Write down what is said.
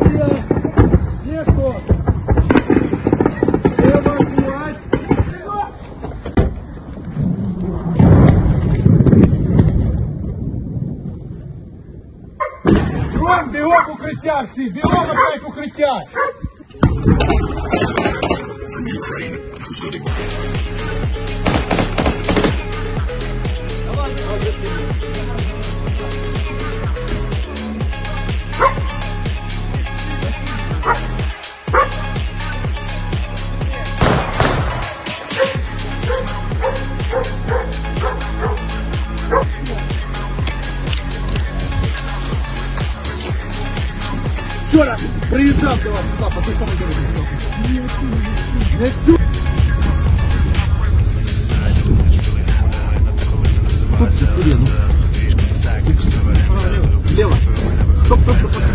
Евакуація! Є хто? Евакуація! Бігом, бігом в укриття всі! Бігом опять в укриття! Вчора приїжджав до вас сюди, по той самій дорозі. Не всю. Тут все серйозно. Лево. Стоп, стоп, стоп, стоп.